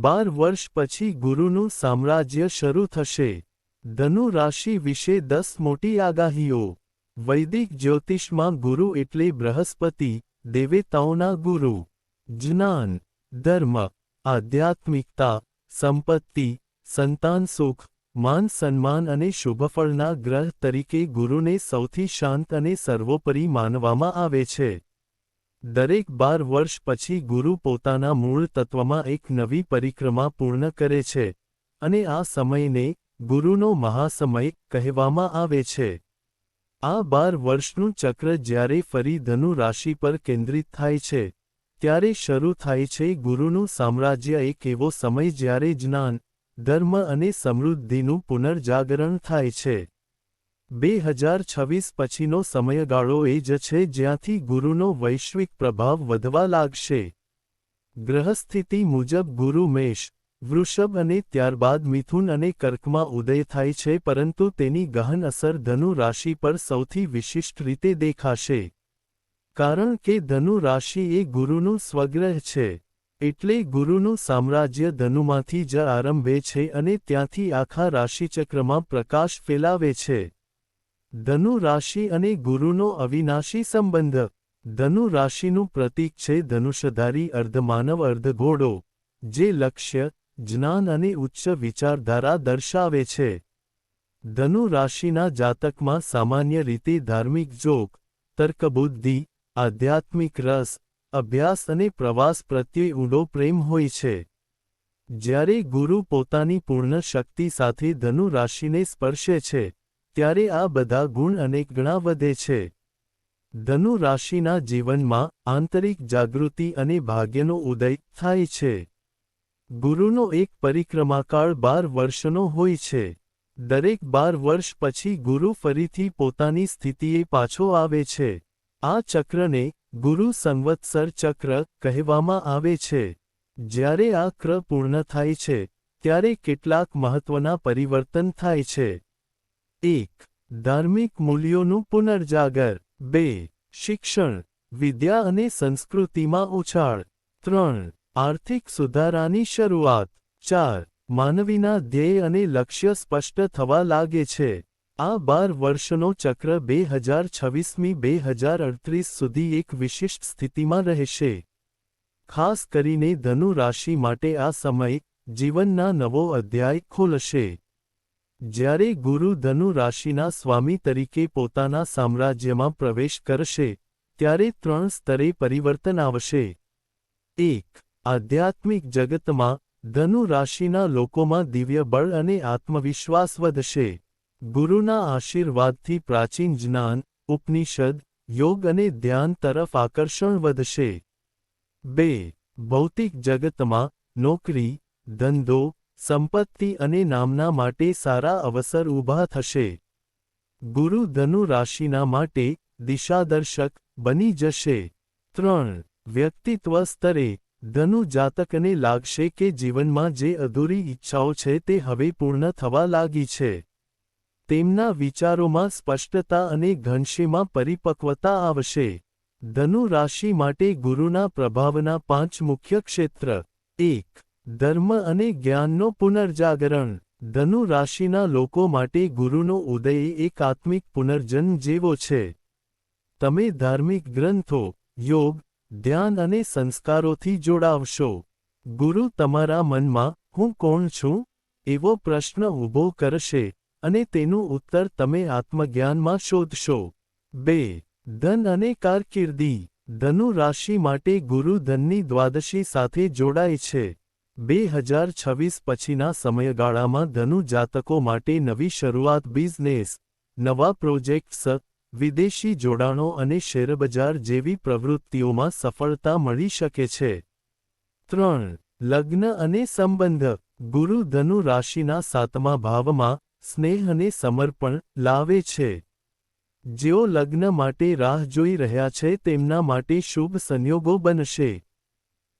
બાર વર્ષ પછી ગુરુનું સામ્રાજ્ય શરૂ થશે. ધનુ રાશિ વિશે દસ મોટી આગાહીઓ. વૈદિક જ્યોતિષમાં ગુરુ એટલે બૃહસ્પતિ, દેવેતાઓના ગુરુ. જ્ઞાન, ધર્મ, આધ્યાત્મિકતા, સંપત્તિ, સંતાન સુખ, માન સન્માન અને શુભફળના ગ્રહ તરીકે ગુરુને સૌથી શાંત અને સર્વોપરી માનવામાં આવે છે. દરેક બાર વર્ષ પછી ગુરુ પોતાના મૂળ તત્વમાં એક નવી પરિક્રમા પૂર્ણ કરે છે અને આ સમયને ગુરુનો મહાસમય કહેવામાં આવે છે. આ બાર વર્ષનું ચક્ર જ્યારે ફરી ધનુ રાશિ પર કેન્દ્રિત થાય છે, ત્યારે શરૂ થાય છે ગુરુનું સામ્રાજ્ય એક એવો સમય જ્યારે જ્ઞાન, ધર્મ અને સમૃદ્ધિનું પુનર્જાગરણ થાય છે. બે હજાર છવ્વીસ પછીનો સમયગાળો એ જ છે જ્યાંથી ગુરુનો વૈશ્વિક પ્રભાવ વધવા લાગશે. ગ્રહસ્થિતિ મુજબ ગુરુ મેષ, વૃષભ અને ત્યારબાદ મિથુન અને કર્કમાં ઉદય થાય છે પરંતુ તેની ગહન અસર ધનુ રાશિ પર સૌથી વિશિષ્ટ રીતે દેખાશે. કારણ કે ધનુ રાશિ એ ગુરુનું સ્વગ્રહ છે, એટલે ગુરુનું સામ્રાજ્ય ધનુમાંથી જ આરંભે છે અને ત્યાંથી આખા રાશિચક્રમાં પ્રકાશ ફેલાવે છે. ધનુ રાશિ અને ગુરુનો અવિનાશી સંબંધ. ધનુ રાશિનું પ્રતીક છે ધનુષધારી અર્ધમાનવ અર્ધઘોડો જે લક્ષ્ય, જ્ઞાન અને ઉચ્ચ વિચારધારા દર્શાવે છે. ધનુ રાશિના જાતકમાં સામાન્ય રીતે ધાર્મિક જોગ તર્કબુદ્ધિ, આધ્યાત્મિક રસ, અભ્યાસ અને પ્રવાસ પ્રત્યે ઊંડો પ્રેમ હોય છે. જ્યારે ગુરુ પોતાની પૂર્ણ શક્તિ સાથે ધનુ રાશિને સ્પર્શે છે ત્યારે આ બધા ગુણ અનેક ગણા વધે છે. ધનુ રાશિના જીવનમાં આંતરિક જાગૃતિ અને ભાગ્યનો ઉદય થાય છે. ગુરુનો એક પરિક્રમાકાળ બાર વર્ષનો હોય છે. દરેક બાર વર્ષ પછી ગુરુ ફરીથી પોતાની સ્થિતિએ પાછો આવે છે. આ ચક્રને ગુરુ સંવત્સર ચક્ર કહેવામાં આવે છે. જ્યારે આ ક્ર પૂર્ણ થાય છે, ત્યારે કેટલાક મહત્વના પરિવર્તન થાય છે. એક, ધાર્મિક મૂલ્યોનું પુનર્જાગર. બે, શિક્ષણ, વિદ્યા અને સંસ્કૃતિમાં ઉછાળ. ત્રણ, આર્થિક સુધારાની શરૂઆત. ચાર, માનવીના ધ્યેય અને લક્ષ્ય સ્પષ્ટ થવા લાગે છે. આ બાર વર્ષનો ચક્ર બે હજાર છવ્વીસમી બે હજાર અડત્રીસ સુધી એક વિશિષ્ટ સ્થિતિમાં રહેશે. ખાસ કરીને ધનુ રાશિ માટે આ સમય જીવનના નવો અધ્યાય ખોલશે. જ્યારે ગુરુ ધનુ રાશિના સ્વામી તરીકે પોતાના સામ્રાજ્યમાં પ્રવેશ કરશે, ત્યારે ત્રણ સ્તરે પરિવર્તન આવશે. એક, આધ્યાત્મિક જગતમાં ધનુ રાશિના લોકોમાં દિવ્ય બળ અને આત્મવિશ્વાસ વધશે. ગુરુના આશીર્વાદથી પ્રાચીન જ્ઞાન, ઉપનિષદ, યોગ અને ધ્યાન તરફ આકર્ષણ વધશે. બે, ભૌતિક જગતમાં નોકરી, ધંધો સંપત્તિ અને નામના માટે સારા અવસર ઊભા થશે. ગુરુ ધનુ રાશિના માટે દિશાદર્શક બની જશે. ત્રણ, વ્યક્તિત્વ સ્તરે ધનુ જાતકને લાગશે કે જીવનમાં જે અધૂરી ઈચ્છાઓ છે તે હવે પૂર્ણ થવા લાગી છે. તેમના વિચારોમાં સ્પષ્ટતા અને ઘનશીમાં પરિપક્વતા આવશે. ધનુ રાશિ માટે ગુરુના પ્રભાવના પાંચ મુખ્ય ક્ષેત્ર. એક ધર્મ અને જ્ઞાનનો પુનર્જાગરણ. ધનુ રાશિના લોકો માટે ગુરુનો ઉદય એક આત્મિક પુનર્જન્મ જેવો છે. તમે ધાર્મિક ગ્રંથો, યોગ, ધ્યાન અને સંસ્કારોથી જોડાવશો. ગુરુ તમારા મનમાં, હું કોણ છું? એવો પ્રશ્ન ઊભો કરશે અને તેનું ઉત્તર તમે આત્મજ્ઞાનમાં શોધશો. બે, ધન અને કારકિર્દી. ધનુ રાશિ માટે ગુરુ ધનની દ્વાદશી સાથે જોડાય છે. બે હજાર છવ્વીસ પછીના સમયગાળામાં ધનુ જાતકો માટે નવી શરૂઆત બિઝનેસ, નવા પ્રોજેક્ટ્સ, વિદેશી જોડાણો અને શેરબજાર જેવી પ્રવૃત્તિઓમાં સફળતા મળી શકે છે. ત્રણ, લગ્ન અને સંબંધ. ગુરુ ધનુ રાશિના સાતમા ભાવમાં સ્નેહ અને સમર્પણ લાવે છે. જેઓ લગ્ન માટે રાહ જોઈ રહ્યા છે તેમના માટે શુભ સંયોગો બનશે.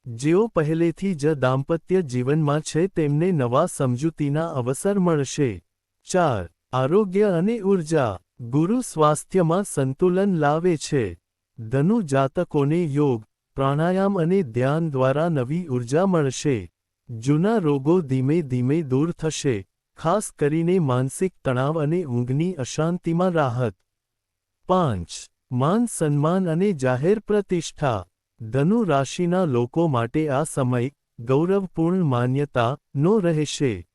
જેઓ પહેલેથી જ દાંપત્ય જીવનમાં છે તેમને નવા સમજૂતીના અવસર મળશે. ચાર, આરોગ્ય અને ઊર્જા ગુરુ સ્વાસ્થ્યમાં સંતુલન લાવે છે. ધનુ જાતકોને યોગ, પ્રાણાયામ અને ધ્યાન દ્વારા નવી ઊર્જા મળશે. જૂના રોગો ધીમે ધીમે દૂર થશે, ખાસ કરીને માનસિક તણાવ અને ઊંઘની અશાંતિમાં રાહત. પાંચ, માન સન્માન અને જાહેર પ્રતિષ્ઠા. ધનુ રાશિના લોકો માટે આ સમય ગૌરવપૂર્ણ માન્યતા નો રહેશે.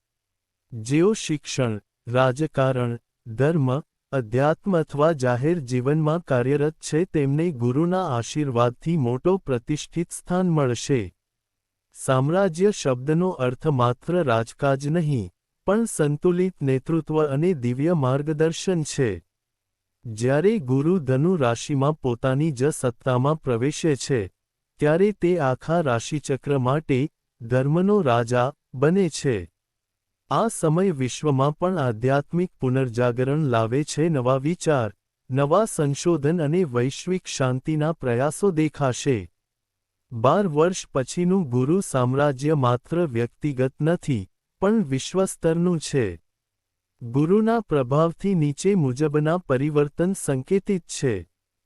જેઓ શિક્ષણ, રાજકારણ, ધર્મ, અધ્યાત્મ અથવા જાહેર જીવનમાં કાર્યરત છે તેમને ગુરુના આશીર્વાદથી મોટો પ્રતિષ્ઠિત સ્થાન મળશે. સામ્રાજ્ય શબ્દનો અર્થ માત્ર રાજકાજ નહીં, પણ સંતુલિત નેતૃત્વ અને દિવ્ય માર્ગદર્શન છે. જ્યારે ગુરુ ધનુ રાશિમાં પોતાની જ સત્તામાં પ્રવેશે છે ત્યારે તે આખા રાશિચક્ર માટે ધર્મનો રાજા બને છે. આ સમય વિશ્વમાં પણ આધ્યાત્મિક પુનર્જાગરણ લાવે છે. નવા વિચાર, નવા સંશોધન અને વૈશ્વિક શાંતિના પ્રયાસો દેખાશે. બાર વર્ષ પછીનું ગુરુ સામ્રાજ્ય માત્ર વ્યક્તિગત નથી, પણ વિશ્વસ્તરનું છે. ગુરુના પ્રભાવથી નીચે મુજબના પરિવર્તન સંકેતિત છે.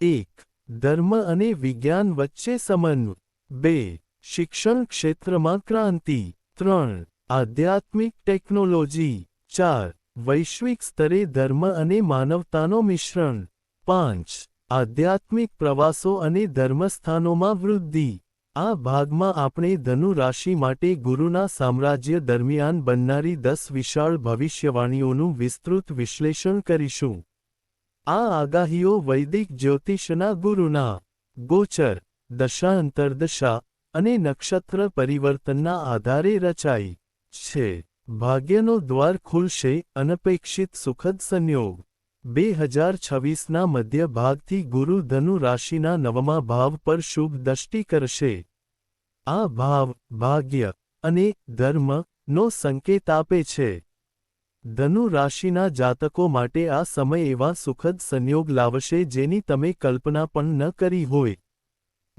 એક ધર્મ અને વિજ્ઞાન વચ્ચે સમન્વ બે, શિક્ષણ ક્ષેત્રમાં ક્રાંતિ. ત્રણ, આધ્યાત્મિક ટેકનોલોજી. ચાર, વૈશ્વિક સ્તરે ધર્મ અને માનવતાનો મિશ્રણ. પાંચ, આધ્યાત્મિક પ્રવાસો અને ધર્મસ્થાનોમાં વૃદ્ધિ. આ ભાગમાં આપણે ધનુ રાશિ માટે ગુરુના સામ્રાજ્ય દરમિયાન બનનારી દસ વિશાળ ભવિષ્યવાણીઓનું વિસ્તૃત વિશ્લેષણ કરીશું. આ આગાહીઓ વૈદિક જ્યોતિષના ગુરુના, ગોચર, દશા, અંતરદશા અને નક્ષત્ર પરિવર્તનના આધારે રચાઈ છે. ભાગ્યનો દ્વાર ખુલશે અનપેક્ષિત સુખદ સંયોગ. બે હજાર છવ્વીસના મધ્ય ભાગથી ગુરુ ધનુ રાશિના નવમા ભાવ પર શુભ દષ્ટિ કરશે. આ ભાવ, ભાગ્ય અને ધર્મ નો સંકેત આપે છે. ધનુ રાશિના જાતકો માટે આ સમય એવા સુખદ સંયોગ લાવશે જેની તમે કલ્પના પણ ન કરી હોય.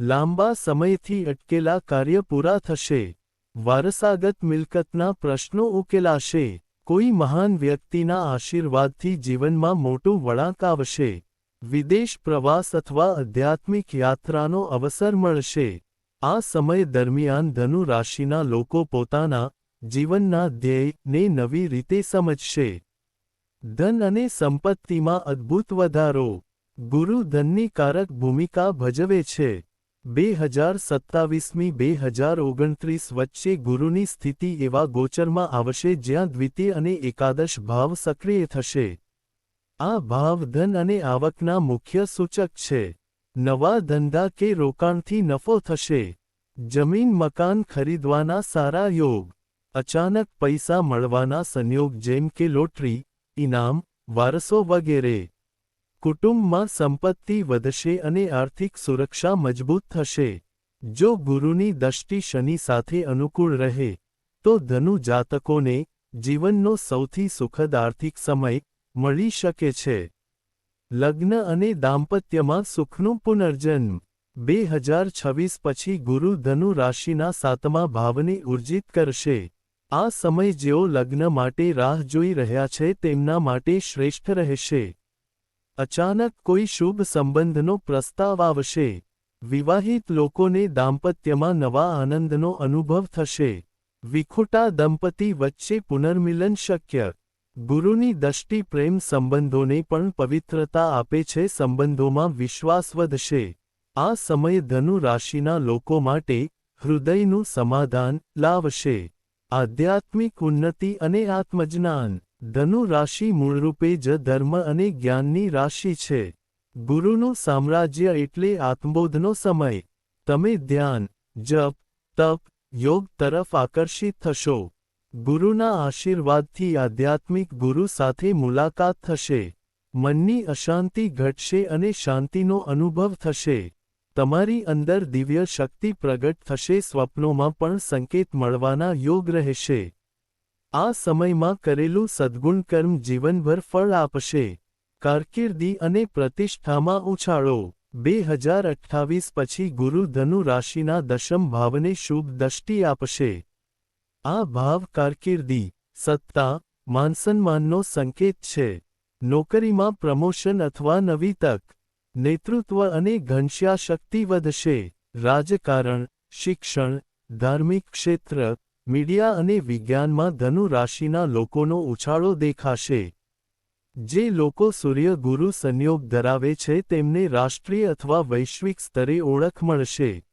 લાંબા સમયથી અટકેલા કાર્ય પૂરા થશે. વારસાગત મિલકતના પ્રશ્નો ઉકેલાશે. કોઈ મહાન વ્યક્તિના આશીર્વાદથી જીવનમાં મોટું વળાંક આવશે. વિદેશ પ્રવાસ અથવા આધ્યાત્મિક યાત્રાનો અવસર મળશે. આ સમય દરમિયાન ધનુ રાશિના લોકો પોતાના જીવનના ધ્યેયને નવી રીતે સમજશે. ધન અને સંપત્તિમાં અદ્ભુત વધારો. ગુરુ ધનની કારક ભૂમિકા ભજવે છે. બે હજાર સત્તાવીસમી બે હજાર ઓગણત્રીસ વચ્ચે ગુરુની સ્થિતિ એવા ગોચરમાં આવશે જ્યાં દ્વિતીય અને એકાદશ ભાવ સક્રિય થશે. આ ભાવ ધન અને આવકના મુખ્ય સૂચક છે. નવા ધંધા કે રોકાણથી નફો થશે. જમીન મકાન ખરીદવાના સારા યોગ. અચાનક પૈસા મળવાના સંયોગ જેમ કે લોટરી, ઇનામ, વારસો વગેરે. કુટુંબમાં સંપત્તિ વધશે અને આર્થિક સુરક્ષા મજબૂત થશે. જો ગુરુની દષ્ટિ શનિ સાથે અનુકૂળ રહે, તો ધનુ જાતકોને જીવનનો સૌથી સુખદ આર્થિક સમય મળી શકે છે. લગ્ન અને દાંપત્યમાં સુખનું પુનર્જન્મ. બે હજાર છવ્વીસ પછી ગુરુ ધનુ રાશિના સાતમા ભાવને ઉર્જિત કરશે. આ સમય જેઓ લગ્ન માટે રાહ જોઈ રહ્યા છે તેમના માટે શ્રેષ્ઠ રહેશે. અચાનક કોઈ શુભ સંબંધનો પ્રસ્તાવ આવશે. વિવાહિત લોકોને દાંપત્યમાં નવા આનંદનો અનુભવ થશે. વિખુટા દંપતી વચ્ચે પુનર્મિલન શક્ય. ગુરુની દષ્ટિ પ્રેમ સંબંધોને પણ પવિત્રતા આપે છે, સંબંધોમાં વિશ્વાસ વધશે. આ સમય ધનુ રાશિના લોકો માટે હૃદયનું સમાધાન લાવશે. આધ્યાત્મિક ઉન્નતિ અને આત્મજ્ઞાન, ધનુ રાશિ મૂળરૂપે જ ધર્મ અને જ્ઞાનની રાશિ છે. ગુરુનું સામ્રાજ્ય એટલે આત્મબોધનો સમય. તમે ધ્યાન, જપ, તપ, યોગ તરફ આકર્ષિત થશો. ગુરુના આશીર્વાદથી આધ્યાત્મિક ગુરુ સાથે મુલાકાત થશે. મનની અશાંતિ ઘટશે અને શાંતિનો અનુભવ થશે. તમારી અંદર દિવ્ય શક્તિ પ્રગટ થશે, સ્વપ્નોમાં પણ સંકેત મળવાના યોગ રહેશે. આ સમયમાં કરેલું સદ્ગુણ કર્મ જીવનભર ફળ આપશે. કારકિર્દી અને પ્રતિષ્ઠામાં ઉછાળો. બે હજાર અઠ્ઠાવીસ પછી ગુરુ ધનુ રાશિના દશમ ભાવને શુભ દષ્ટિ આપશે. આ ભાવ કારકિર્દી, સત્તા, માનસન્માનનો સંકેત છે. નોકરીમાં પ્રમોશન અથવા નવી તક. નેતૃત્વ અને ઘનશ્યા શક્તિ વધશે. રાજકારણ, શિક્ષણ, ધાર્મિક ક્ષેત્ર, મીડિયા અને વિજ્ઞાનમાં ધનુ રાશિના લોકોનો ઉછાળો દેખાશે. જે લોકો સૂર્ય ગુરુ સંયોગ ધરાવે છે તેમને રાષ્ટ્રીય અથવા વૈશ્વિક સ્તરે ઓળખ મળશે.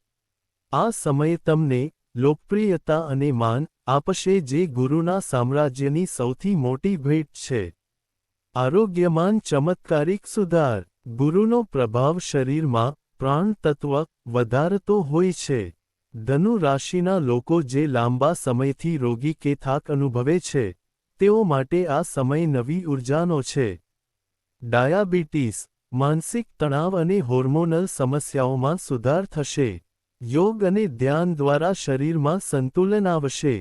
આ સમયે તમને લોકપ્રિયતા અને માન આપશે જે ગુરુના સામ્રાજ્યની સૌથી મોટી ભેટ છે. આરોગ્યમાન, ચમત્કારિક સુધાર. ગુરુનો પ્રભાવ શરીરમાં પ્રાણ તત્વ વધારતો હોય છે. ધનુ રાશિના લોકો જે લાંબા સમયથી રોગી કે થાક અનુભવે છે, તેઓ માટે આ સમય નવી ઉર્જાનો છે. ડાયાબિટીસ, માનસિક તણાવ અને હોર્મોનલ સમસ્યાઓમાં સુધાર થશે. યોગ અને ધ્યાન દ્વારા શરીરમાં સંતુલન આવશે.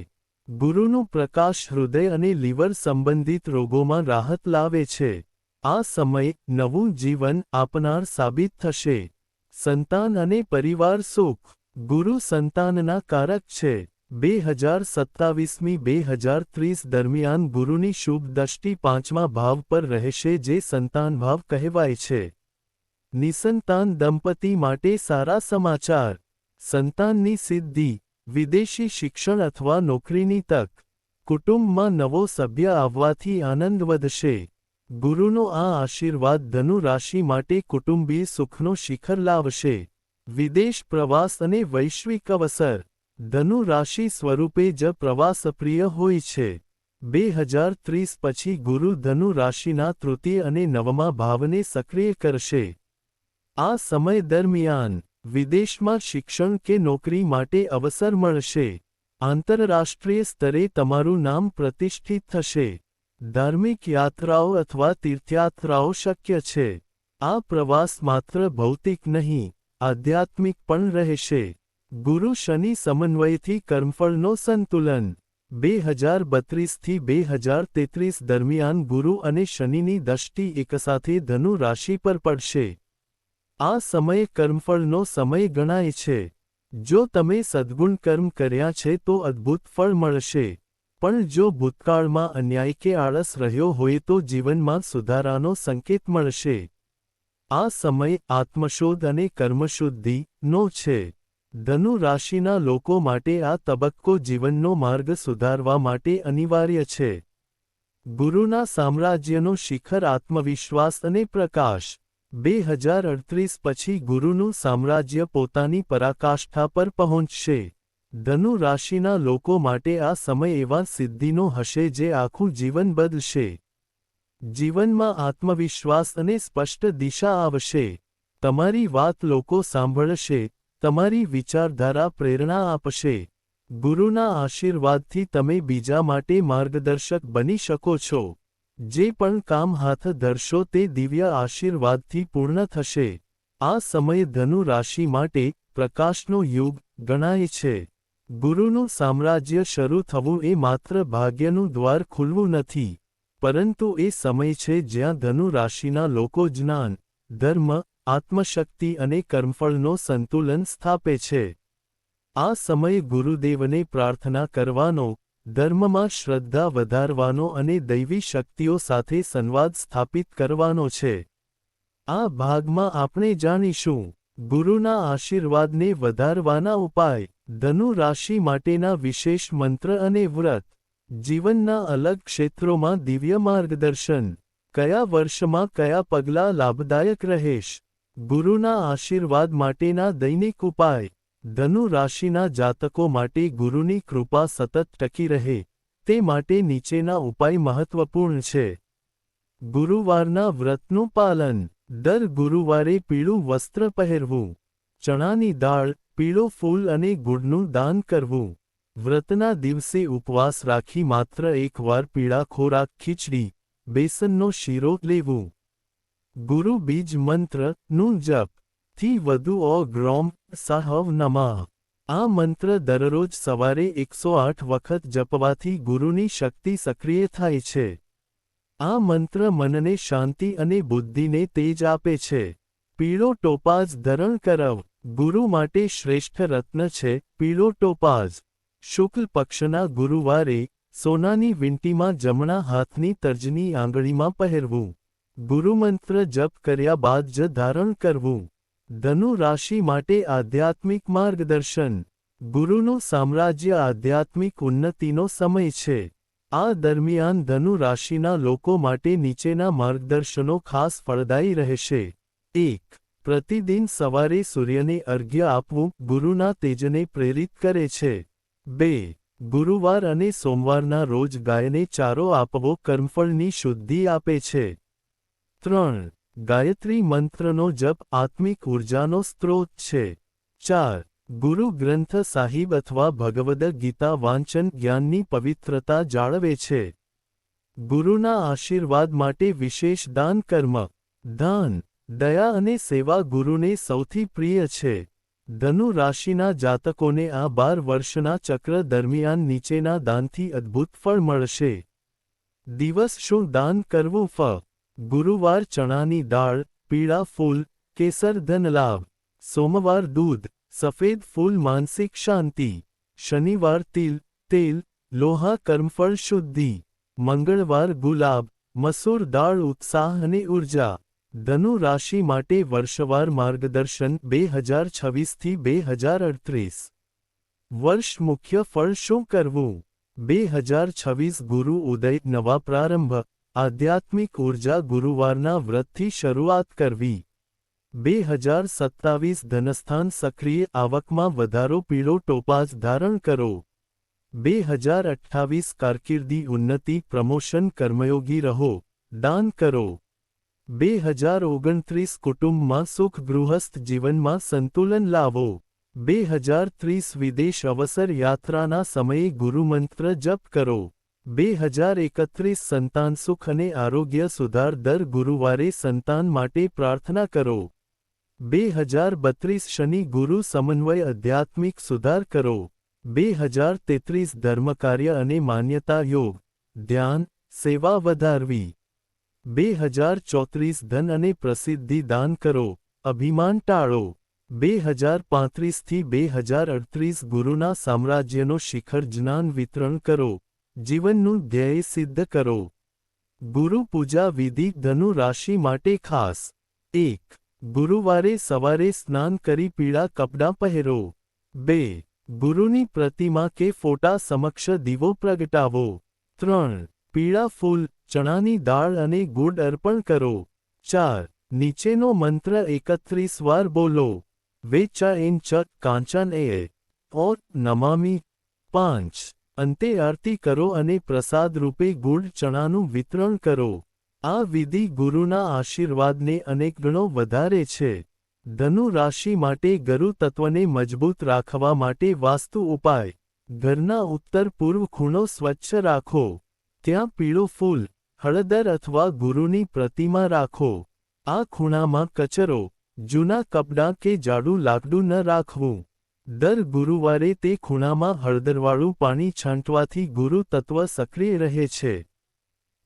ગુરુનું પ્રકાશ હૃદય અને લીવર સંબંધિત રોગોમાં રાહત લાવે છે. આ સમય નવું જીવન આપનાર સાબિત થશે. સંતાન અને પરિવાર સુખ. ગુરુ સંતાનના કારક છે. બે હજાર સત્તાવીસમી બે હજાર ત્રીસ દરમિયાન ગુરુની શુભ દષ્ટિ પાંચમા ભાવ પર રહેશે જે સંતાન ભાવ કહેવાય છે. નિસંતાન દંપતી માટે સારા સમાચાર. સંતાનની સિદ્ધિ, વિદેશી શિક્ષણ અથવા નોકરીની તક. કુટુંબમાં નવો સભ્ય આવવાથી આનંદ વધશે. ગુરુનો આ આશીર્વાદ ધનુ રાશિ માટે કુટુંબી સુખનો શિખર લાવશે. વિદેશ પ્રવાસ અને વૈશ્વિક અવસર. ધનુ રાશિ સ્વરૂપે જ પ્રવાસપ્રિય હોય છે. બે હજાર ત્રીસ પછી ગુરુ ધનુ રાશિના તૃતીય અને નવમા ભાવને સક્રિય કરશે. આ સમય દરમિયાન વિદેશમાં શિક્ષણ કે નોકરી માટે અવસર મળશે. આંતરરાષ્ટ્રીય સ્તરે તમારું નામ પ્રતિષ્ઠિત થશે. ધાર્મિક યાત્રાઓ અથવા તીર્થયાત્રાઓ શક્ય છે. આ પ્રવાસ માત્ર ભૌતિક નહીં, આધ્યાત્મિક પણ રહેશે. ગુરુ શનિ સમન્વયથી કર્મફળનો સંતુલન. બે હજાર બત્રીસથી બે હજાર તેત્રીસ દરમિયાન ગુરુ અને શનિની દષ્ટિ એકસાથે ધનુ રાશિ પર પડશે. આ સમય કર્મફળનો સમય ગણાય છે. જો તમે સદ્ગુણ કર્મ કર્યા છે તો અદ્ભુત ફળ મળશે. પણ જો ભૂતકાળમાં અન્યાય કે આળસ રહ્યો હોય તો જીવનમાં સુધારાનો સંકેત મળશે. આ સમય આત્મશોધ અને કર્મશુદ્ધિનો છે. ધનુ રાશિના લોકો માટે આ તબક્કો જીવનનો માર્ગ સુધારવા માટે અનિવાર્ય છે. ગુરુના સામ્રાજ્યનો શિખર આત્મવિશ્વાસ અને પ્રકાશ. બે હજાર અડત્રીસ પછી ગુરુનું સામ્રાજ્ય પોતાની પરાકાષ્ઠા પર પહોંચશે. ધનુ રાશિના લોકો માટે આ સમય એવા સિદ્ધિનો હશે જે આખું જીવન બદલશે. જીવનમાં આત્મવિશ્વાસ અને સ્પષ્ટ દિશા આવશે. તમારી વાત લોકો સાંભળશે, તમારી વિચારધારા પ્રેરણા આપશે. ગુરુના આશીર્વાદથી તમે બીજા માટે માર્ગદર્શક બની શકો છો. જે પણ કામ હાથ ધરશો તે દિવ્ય આશીર્વાદથી પૂર્ણ થશે. આ સમય ધનુ રાશિ માટે પ્રકાશનો યુગ ગણાય છે. ગુરુનું સામ્રાજ્ય શરૂ થવું એ માત્ર ભાગ્યનું દ્વાર ખુલવું નથી, પરંતુ એ સમય છે જ્યાં ધનુ રાશિના લોકો જ્ઞાન, ધર્મ, આત્મશક્તિ અને કર્મફળનો સંતુલન સ્થાપે છે. આ સમય ગુરુદેવને પ્રાર્થના કરવાનો, ધર્મમાં શ્રદ્ધા વધારવાનો અને દૈવી શક્તિઓ સાથે સંવાદ સ્થાપિત કરવાનો છે. આ ભાગમાં આપણે જાણીશું, ગુરુના આશીર્વાદને વધારવાના ઉપાય ધનુ રાશિ માટેના વિશેષ મંત્ર અને વ્રત. જીવનના અલગ ક્ષેત્રોમાં દિવ્ય માર્ગદર્શન. કયા વર્ષમાં કયા પગલાં લાભદાયક રહેશ? ગુરુના આશીર્વાદ માટેના દૈનિક ઉપાય. ધનુ રાશિના જાતકો માટે ગુરુની કૃપા સતત ટકી રહે. તે માટે નીચેના ઉપાય મહત્વપૂર્ણ છે. ગુરુવારના વ્રતનું પાલન. દર ગુરુવારે પીળું વસ્ત્ર પહેરવું. ચણાની દાળ પીળો ફૂલ અને ગુડનું દાન કરવું. વ્રતના દિવસે ઉપવાસ રાખી માત્ર એકવાર પીળા ખોરાક ખીચડી, બેસનનો શીરો લેવું. ગુરુ બીજ મંત્રનું જપ. થી વધુ ઓ ગ્રોમ સાહવ નમઃ. આ મંત્ર દરરોજ સવારે એકસો આઠ વખત જપવાથી ગુરુની શક્તિ સક્રિય થાય છે. આ મંત્ર મનને શાંતિ અને બુદ્ધિને તેજ આપે છે. પીળો ટોપાઝ ધરણ કરવ. ગુરુ માટે શ્રેષ્ઠ રત્ન છે પીળો ટોપાઝ શુક્લ પક્ષના ગુરુવારે સોનાની વિંટીમાં જમણા હાથની તર્જની આંગળીમાં પહેરવું. ગુરુમંત્ર જપ કર્યા બાદ જ ધારણ કરવું. ધનુ રાશિ માટે આધ્યાત્મિક માર્ગદર્શન. ગુરુનું સામ્રાજ્ય આધ્યાત્મિક ઉન્નતિનો સમય છે. આ દરમિયાન ધનુ રાશિના લોકો માટે નીચેના માર્ગદર્શનો ખાસ ફળદાયી રહેશે. એક પ્રતિદિન સવારે સૂર્યને અર્ઘ્ય આપવું ગુરુના તેજને પ્રેરિત કરે છે. બે, ગુરુવાર અને સોમવારના રોજ ગાયને ચારો આપવો કર્મફળની શુદ્ધિ આપે છે. ત્રણ, ગાયત્રી મંત્રનો જપ આત્મિક ઊર્જાનો સ્ત્રોત છે. ચાર, ગુરુ ગ્રંથ સાહિબ અથવા ભગવદ ગીતા વાંચન જ્ઞાનની પવિત્રતા જાળવે છે. ગુરુના આશીર્વાદ માટે વિશેષ દાન કર્મ. દાન દયા અને સેવા ગુરુને સૌથી પ્રિય છે. ધનુ રાશિના જાતકોને આ બાર વર્ષના ચક્ર દરમિયાન નીચેના દાનથી અદ્ભુત ફળ મળશે. દિવસ શું દાન કરવું? ફ. ગુરુવાર ચણાની દાળ, પીળા ફૂલ, કેસર ધન લાભ સોમવાર દૂધ, સફેદ ફૂલ, માનસિક શાંતિ. શનિવાર તિલ, તેલ, લોહા, કર્મફળ શુદ્ધિ. મંગળવાર ગુલાબ, મસૂર દાળ, ઉત્સાહ અને ઊર્જા. ધનુ રાશિ માટે વર્ષવાર માર્ગદર્શન બે હજાર છવ્વીસથી બે હજાર અડત્રીસ. વર્ષ મુખ્ય ફળ શું કરવું? બે હજાર છવ્વીસ ગુરુ ઉદય નવા પ્રારંભ. આધ્યાત્મિક ઊર્જા ગુરુવારના વ્રતથી શરૂઆત કરવી. બે હજાર સત્તાવીસ ધનસ્થાન સક્રિય આવકમાં વધારો પીળો ટોપાઝ ધારણ કરો. બે હજાર અઠ્ઠાવીસ કારકિર્દી ઉન્નતિ, પ્રમોશન, કર્મયોગી રહો. દાન કરો. બે હજાર ઓગણત્રીસ કુટુંબમાં સુખ ગૃહસ્થ જીવનમાં સંતુલન લાવો. બે હજાર ત્રીસ વિદેશ અવસર યાત્રાના સમયે ગુરુમંત્ર જપ કરો. બે હજાર એકત્રીસ સંતાન સુખ અને આરોગ્ય સુધાર દર ગુરુવારે સંતાન માટે પ્રાર્થના કરો. બે હજાર બત્રીસ શનિ ગુરુ સમન્વય આધ્યાત્મિક સુધાર કરો. બે હજાર તેત્રીસ ધર્મકાર્ય અને માન્યતા યોગ. ધ્યાન, સેવા વધારવી. બે હજાર ચોત્રીસ ધન અને પ્રસિદ્ધિ દાન કરો. અભિમાન ટાળો. બે હજાર પાંત્રીસથી બે હજાર અડત્રીસ ગુરુના સામ્રાજ્યનો શિખર જ્ઞાન વિતરણ કરો. જીવનનું ધ્યેય સિદ્ધ કરો. ગુરુ પૂજા વિધિ ધનુ રાશિ માટે ખાસ. એક, ગુરુવારે સવારે સ્નાન કરી પીળા કપડાં પહેરો. બે, ગુરુની પ્રતિમા કે ફોટા સમક્ષ દીવો પ્રગટાવો. ત્રણ પીળા ફૂલ, ચણાની દાળ અને ગુડ અર્પણ કરો. ચાર, નીચેનો મંત્ર એકત્રીસ વાર બોલો. વેચા એન ચક કાંચન એ. ઓર, નમામી. પાંચ, અંતે આરતી કરો અને પ્રસાદ રૂપે ગુડ ચણાનું વિતરણ કરો. આ વિધિ ગુરુના આશીર્વાદને અનેક ગણો વધારે છે. ધનુ રાશિ માટે ગરુ તત્વને મજબૂત રાખવા માટે વાસ્તુ ઉપાય. ઘરના ઉત્તર પૂર્વ ખૂણો સ્વચ્છ રાખો. ત્યાં પીળું ફૂલ, હળદર અથવા ગુરુની પ્રતિમા રાખો. આ ખૂણામાં કચરો, જૂના કપડાં કે જાડું લાકડું ન રાખવું. દર ગુરુવારે તે ખૂણામાં હળદરવાળું પાણી છાંટવાથી ગુરુ તત્વ સક્રિય રહે છે.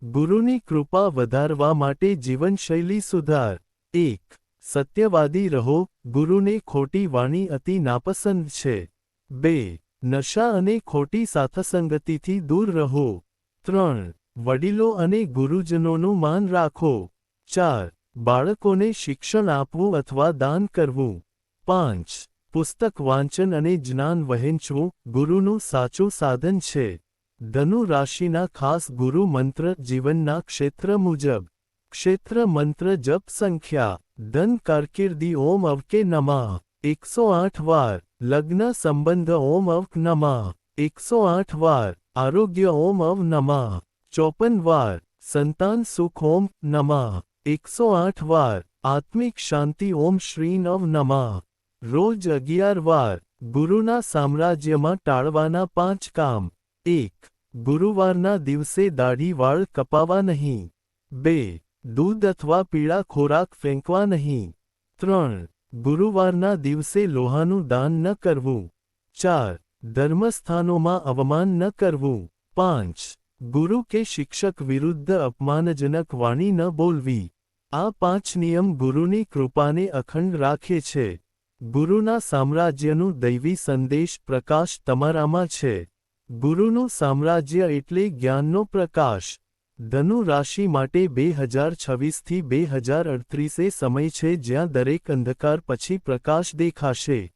ગુરુની કૃપા વધારવા માટે જીવનશૈલી સુધાર. એક, સત્યવાદી રહો, ગુરુને ખોટી વાણી અતિ નાપસંદ છે. બે, નશા અને ખોટી સાથસંગતિથી દૂર રહો. ત્રણ, વડીલો અને ગુરુજનોનું માન રાખો. ચાર, બાળકોને શિક્ષણ આપવું અથવા દાન કરવું. પાંચ, પુસ્તક વાંચન અને જ્ઞાન વહેંચવું ગુરુનું સાચું સાધન છે. ધનુ રાશિના ખાસ ગુરુ મંત્ર જીવનના ક્ષેત્ર મુજબ. ક્ષેત્ર મંત્ર જપ સંખ્યા, ધન કારકિર્દી ઓમ અવકે નમા. એકસો આઠ વાર, લગ્ન સંબંધ ઓમ અવક નમા. એકસો આઠ વાર આરોગ્ય ઓમ અવ નમા. ચોપન વાર. સંતાન સુખ ઓમ નમા. એકસો આઠ વાર. આત્મિક શાંતિ ઓમ શ્રી નવ નમા. રોજ અગિયાર વાર. ગુરુના સામ્રાજ્યમાં ટાળવાના પાંચ કામ. એક. ગુરુવારના દિવસે દાઢી વાળ કપાવા નહીં. બે. દૂધ અથવા પીળા ખોરાક ફેંકવા નહીં. ત્રણ. ગુરુવારના દિવસે લોહાનું દાન ન કરવું. ચાર. ધર્મસ્થાનોમાં અવમાન ન કરવું. પાંચ. ગુરુ કે શિક્ષક વિરુદ્ધ અપમાનજનક વાણી ન બોલવી. આ પાંચ નિયમ ગુરુની કૃપાને અખંડ રાખે છે. ગુરુના સામ્રાજ્યનું દૈવી સંદેશ પ્રકાશ તમારામાં છે. ગુરુનું સામ્રાજ્ય એટલે જ્ઞાનનો પ્રકાશ. ધનુ રાશિ માટે બે હજાર છવ્વીસથી બે હજાર અડત્રીસે સમય છે જ્યાં દરેક અંધકાર પછી પ્રકાશ દેખાશે.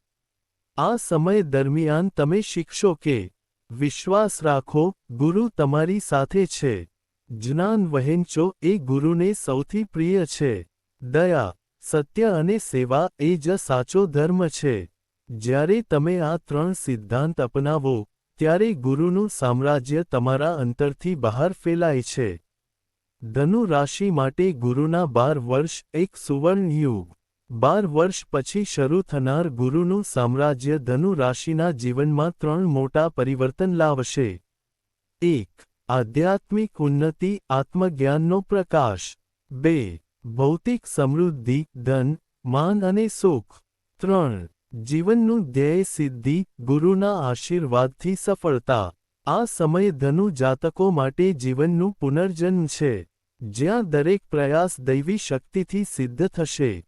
આ સમય દરમિયાન તમે શીખશો કે વિશ્વાસ રાખો, ગુરુ તમારી સાથે છે. જ્ઞાન વહેંચો, એ ગુરુને સૌથી પ્રિય છે. દયા, સત્ય અને સેવા, એ જ સાચો ધર્મ છે. જ્યારે તમે આ ત્રણ સિદ્ધાંત અપનાવો, ત્યારે ગુરુનું સામ્રાજ્ય તમારા અંતરથી બહાર ફેલાય છે. ધનુ રાશિ માટે ગુરુના બાર વર્ષ, એક સુવર્ણ યુગ. બાર વર્ષ પછી શરૂ થનાર ગુરુનું સામ્રાજ્ય ધનુ રાશિના જીવનમાં ત્રણ મોટા પરિવર્તન લાવશે. એક, આધ્યાત્મિક ઉન્નતિ, આત્મજ્ઞાનનો પ્રકાશ. બે, ભૌતિક સમૃદ્ધિ, ધન, માન અને સુખ. ત્રણ, જીવનનું ધ્યેય સિદ્ધિ, ગુરુના આશીર્વાદથી સફળતા. આ સમય ધનુ જાતકો માટે જીવનનું પુનર્જન્મ છે, જ્યાં દરેક પ્રયાસ દૈવી શક્તિથી સિદ્ધ થશે.